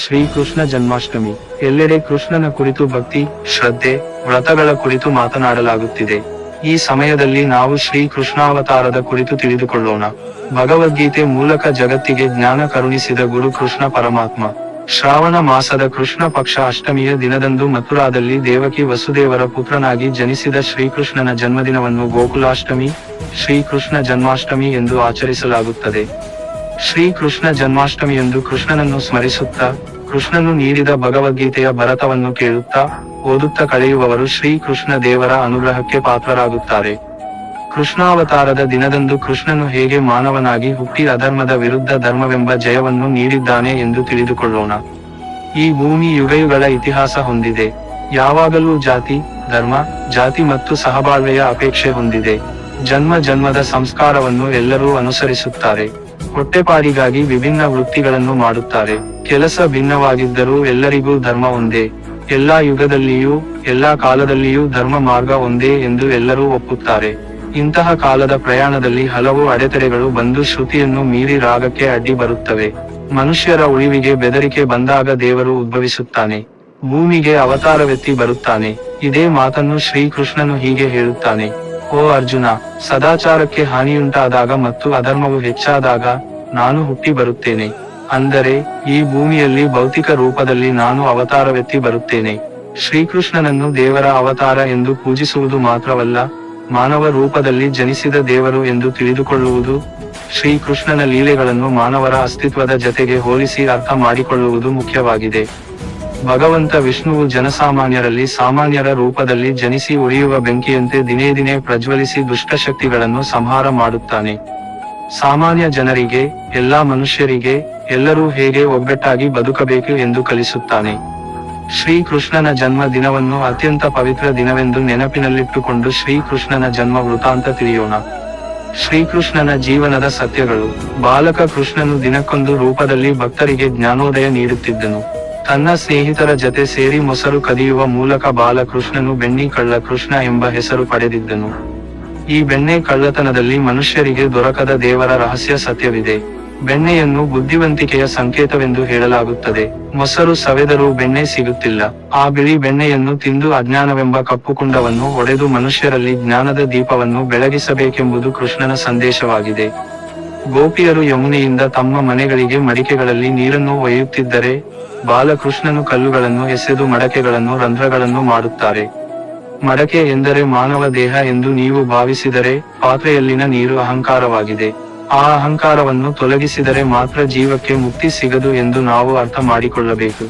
ಶ್ರೀಕೃಷ್ಣ ಜನ್ಮಾಷ್ಟಮಿ. ಎಲ್ಲೆಡೆ ಕೃಷ್ಣನ ಕುರಿತು ಭಕ್ತಿ, ಶ್ರದ್ಧೆ, ವ್ರತಗಳ ಕುರಿತು ಮಾತನಾಡಲಾಗುತ್ತಿದೆ. ಈ ಸಮಯದಲ್ಲಿ ನಾವು ಶ್ರೀ ಕೃಷ್ಣಾವತಾರದ ಕುರಿತು ತಿಳಿದುಕೊಳ್ಳೋಣ. ಭಗವದ್ಗೀತೆ ಮೂಲಕ ಜಗತ್ತಿಗೆ ಜ್ಞಾನ ಕರುಣಿಸಿದ ಗುರು ಕೃಷ್ಣ ಪರಮಾತ್ಮ. ಶ್ರಾವಣ ಮಾಸದ ಕೃಷ್ಣ ಪಕ್ಷ ಅಷ್ಟಮಿಯ ದಿನದಂದು ಮಥುರಾದಲ್ಲಿ ದೇವಕಿ ವಸುದೇವರ ಪುತ್ರನಾಗಿ ಜನಿಸಿದ ಶ್ರೀಕೃಷ್ಣನ ಜನ್ಮದಿನವನ್ನು ಗೋಕುಲಾಷ್ಟಮಿ ಶ್ರೀಕೃಷ್ಣ ಜನ್ಮಾಷ್ಟಮಿ ಎಂದು ಆಚರಿಸಲಾಗುತ್ತದೆ. ಶ್ರೀ ಕೃಷ್ಣ ಜನ್ಮಾಷ್ಟಮಿಯಂದು ಕೃಷ್ಣನನ್ನು ಸ್ಮರಿಸುತ್ತಾ, ಕೃಷ್ಣನು ನೀಡಿದ ಭಗವದ್ಗೀತೆಯ ಭರತವನ್ನು ಕೇಳುತ್ತಾ, ಓದುತ್ತ ಕಳೆಯುವವರು ಶ್ರೀ ಕೃಷ್ಣ ದೇವರ ಅನುಗ್ರಹಕ್ಕೆ ಪಾತ್ರರಾಗುತ್ತಾರೆ. ಕೃಷ್ಣಾವತಾರದ ದಿನದಂದು ಕೃಷ್ಣನು ಹೇಗೆ ಮಾನವನಾಗಿ ಹುಟ್ಟಿ ಅಧರ್ಮದ ವಿರುದ್ಧ ಧರ್ಮವೆಂಬ ಜಯವನ್ನು ನೀಡಿದ್ದಾನೆ ಎಂದು ತಿಳಿದುಕೊಳ್ಳೋಣ. ಈ ಭೂಮಿ ಯುಗಯುಗಳ ಇತಿಹಾಸ ಹೊಂದಿದೆ. ಯಾವಾಗಲೂ ಜಾತಿ, ಧರ್ಮ, ಜಾತಿ ಮತ್ತು ಸಹಬಾಳ್ವೆಯ ಅಪೇಕ್ಷೆ ಹೊಂದಿದೆ. ಜನ್ಮ ಜನ್ಮದ ಸಂಸ್ಕಾರವನ್ನು ಎಲ್ಲರೂ ಅನುಸರಿಸುತ್ತಾರೆ. ಹೊಟ್ಟೆಪಾಡಿಗಾಗಿ ವಿಭಿನ್ನ ವೃತ್ತಿಗಳನ್ನು ಮಾಡುತ್ತಾರೆ. ಕೆಲಸ ಭಿನ್ನವಾಗಿದ್ದರೂ ಎಲ್ಲರಿಗೂ ಧರ್ಮ ಒಂದೇ. ಎಲ್ಲಾ ಯುಗದಲ್ಲಿಯೂ, ಎಲ್ಲಾ ಕಾಲದಲ್ಲಿಯೂ ಧರ್ಮ ಮಾರ್ಗ ಒಂದೇ ಎಂದು ಎಲ್ಲರೂ ಒಪ್ಪುತ್ತಾರೆ. ಇಂತಹ ಕಾಲದ ಪ್ರಯಾಣದಲ್ಲಿ ಹಲವು ಅಡೆತಡೆಗಳು ಬಂದು ಶ್ರುತಿಯನ್ನು ಮೀರಿ ರಾಗಕ್ಕೆ ಅಡ್ಡಿ ಬರುತ್ತವೆ. ಮನುಷ್ಯರ ಉಳಿವಿಗೆ ಬೆದರಿಕೆ ಬಂದಾಗ ದೇವರು ಉದ್ಭವಿಸುತ್ತಾನೆ. ಭೂಮಿಗೆ ಅವತಾರವೆತ್ತಿ ಬರುತ್ತಾನೆ. ಇದೇ ಮಾತನ್ನು ಶ್ರೀಕೃಷ್ಣನು ಹೀಗೆ ಹೇಳುತ್ತಾನೆ. ಓ ಅರ್ಜುನ, ಸದಾಚಾರಕ್ಕೆ ಹಾನಿಯುಂಟಾದಾಗ ಮತ್ತು ಅಧರ್ಮವು ಹೆಚ್ಚಾದಾಗ ನಾನು ಹುಟ್ಟಿ ಬರುತ್ತೇನೆ. ಅಂದರೆ, ಈ ಭೂಮಿಯಲ್ಲಿ ಭೌತಿಕ ರೂಪದಲ್ಲಿ ನಾನು ಅವತಾರವೆತ್ತಿ ಬರುತ್ತೇನೆ. ಶ್ರೀಕೃಷ್ಣನನ್ನು ದೇವರ ಅವತಾರ ಎಂದು ಪೂಜಿಸುವುದು ಮಾತ್ರವಲ್ಲ, ಮಾನವ ರೂಪದಲ್ಲಿ ಜನಿಸಿದ ದೇವರು ಎಂದು ತಿಳಿದುಕೊಳ್ಳುವುದು, ಶ್ರೀಕೃಷ್ಣನ ಲೀಲೆಗಳನ್ನು ಮಾನವರ ಅಸ್ತಿತ್ವದ ಜತೆಗೆ ಹೋಲಿಸಿ ಅರ್ಥ ಮಾಡಿಕೊಳ್ಳುವುದು ಮುಖ್ಯವಾಗಿದೆ. ಭಗವಂತ ವಿಷ್ಣುವು ಜನಸಾಮಾನ್ಯರಲ್ಲಿ ಸಾಮಾನ್ಯರ ರೂಪದಲ್ಲಿ ಜನಿಸಿ ಉಳಿಯುವ ಬೆಂಕಿಯಂತೆ ದಿನೇ ದಿನೇ ಪ್ರಜ್ವಲಿಸಿ ದುಷ್ಟಶಕ್ತಿಗಳನ್ನು ಸಂಹಾರ ಮಾಡುತ್ತಾನೆ. ಸಾಮಾನ್ಯ ಜನರಿಗೆ, ಎಲ್ಲಾ ಮನುಷ್ಯರಿಗೆ, ಎಲ್ಲರೂ ಹೇಗೆ ಒಗ್ಗಟ್ಟಾಗಿ ಬದುಕಬೇಕು ಎಂದು ಕಲಿಸುತ್ತಾನೆ. ಶ್ರೀಕೃಷ್ಣನ ಜನ್ಮ ದಿನವನ್ನು ಅತ್ಯಂತ ಪವಿತ್ರ ದಿನವೆಂದು ನೆನಪಿನಲ್ಲಿಟ್ಟುಕೊಂಡು ಶ್ರೀಕೃಷ್ಣನ ಜನ್ಮ ವೃತ್ತಾಂತ ತಿಳಿಯೋಣ. ಶ್ರೀಕೃಷ್ಣನ ಜೀವನದ ಸತ್ಯಗಳು, ಬಾಲಕ ಕೃಷ್ಣನು ದಿನಕ್ಕೊಂದು ರೂಪದಲ್ಲಿ ಭಕ್ತರಿಗೆ ಜ್ಞಾನೋದಯ ನೀಡುತ್ತಿದ್ದನು. ತನ್ನ ಸ್ನೇಹಿತರ ಜತೆ ಸೇರಿ ಮೊಸರು ಕದಿಯುವ ಮೂಲಕ ಬಾಲಕೃಷ್ಣನು ಬೆಣ್ಣಿ ಕಳ್ಳ ಕೃಷ್ಣ ಎಂಬ ಹೆಸರು ಪಡೆದಿದ್ದನು. ಈ ಬೆಣ್ಣೆ ಕಳ್ಳತನದಲ್ಲಿ ಮನುಷ್ಯರಿಗೆ ದೊರಕದ ದೇವರ ರಹಸ್ಯ ಸತ್ಯವಿದೆ. ಬೆಣ್ಣೆಯನ್ನು ಬುದ್ಧಿವಂತಿಕೆಯ ಸಂಕೇತವೆಂದು ಹೇಳಲಾಗುತ್ತದೆ. ಮೊಸರು ಸವೆದರೂ ಬೆಣ್ಣೆ ಸಿಗುತ್ತಿಲ್ಲ. ಆ ಬಿಳಿ ಬೆಣ್ಣೆಯನ್ನು ತಿಂದು ಅಜ್ಞಾನವೆಂಬ ಕಪ್ಪು ಕುಂಡವನ್ನು ಒಡೆದು ಮನುಷ್ಯರಲ್ಲಿ ಜ್ಞಾನದ ದೀಪವನ್ನು ಬೆಳಗಿಸಬೇಕೆಂಬುದು ಕೃಷ್ಣನ ಸಂದೇಶವಾಗಿದೆ. ಗೋಪಿಯರು ಯಮುನೆಯಿಂದ ತಮ್ಮ ಮನೆಗಳಿಗೆ ಮಡಿಕೆಗಳಲ್ಲಿ ನೀರನ್ನು ಒಯ್ಯುತ್ತಿದ್ದರೆ ಬಾಲಕೃಷ್ಣನು ಕಲ್ಲುಗಳನ್ನು ಎಸೆದು ಮಡಕೆಗಳನ್ನು ರಂಧ್ರಗಳನ್ನು ಮಾಡುತ್ತಾರೆ. ಮಡಕೆ ಎಂದರೆ ಮಾನವ ದೇಹ ಎಂದು ನೀವು ಭಾವಿಸಿದರೆ ಪಾತ್ರೆಯಲ್ಲಿನ ನೀರು ಅಹಂಕಾರವಾಗಿದೆ. ಆ ಅಹಂಕಾರವನ್ನು ತೊಲಗಿಸಿದರೆ ಮಾತ್ರ ಜೀವಕ್ಕೆ ಮುಕ್ತಿ ಸಿಗದು ಎಂದು ನಾವು ಅರ್ಥ ಮಾಡಿಕೊಳ್ಳಬೇಕು